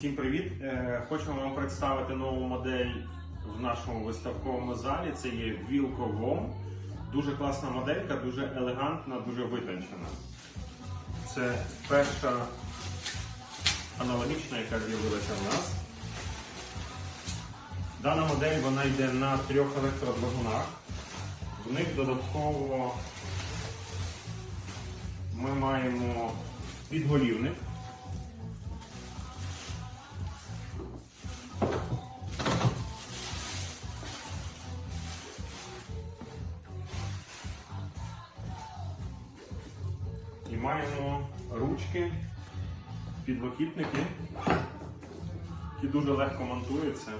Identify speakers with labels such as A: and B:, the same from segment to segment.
A: Всім привіт! Е, Хочемо вам представити нову модель в нашому виставковому залі. Це є Wilco WOM. Дуже класна моделька, дуже елегантна, дуже витончена. Це перша аналогічна, яка з'явилася в нас. Дана модель вона йде на трьох електродвигунах. В них додатково ми маємо підголівник. Маємо ручки, підлокітники, які дуже легко монтуються.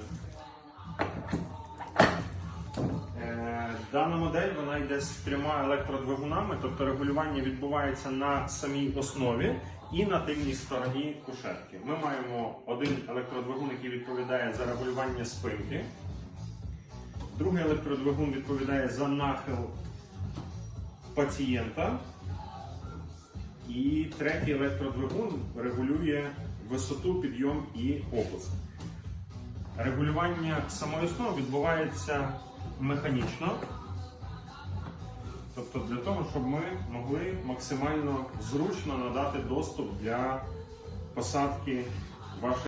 A: Е, Дана модель вона йде з трьома електродвигунами, тобто регулювання відбувається на самій основі і на тильній стороні кушетки. Ми маємо один електродвигун, який відповідає за регулювання спинки. Другий електродвигун відповідає за нахил пацієнта. І третій електродвигун регулює висоту, підйом і опуск. Регулювання самої основи відбувається механічно. Тобто для того, щоб ми могли максимально зручно надати доступ для посадки вашої.